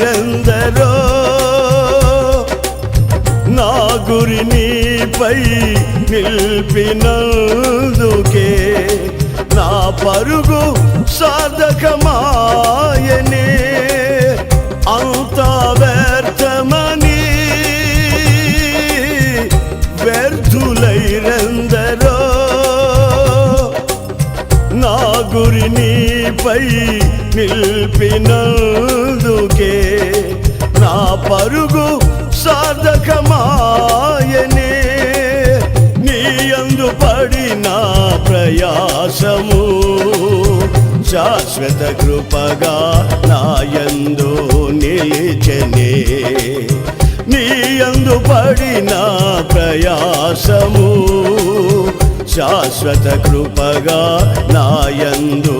వీరందరో నా గురి నీపై నిలిపినందుకే నా పరుగు సాధకమాయని. అంత వ్యర్థమని వ్యర్థులైరందరో నా గురి నీపై నిలిపినందు పరుగు సాధకమాయనే. నీ అందు పడిన ప్రయాసము శాశ్వత కృపగా నాయందు నిలిచనే. నీ అందు పడిన ప్రయాసము శాశ్వత కృపగా నాయందు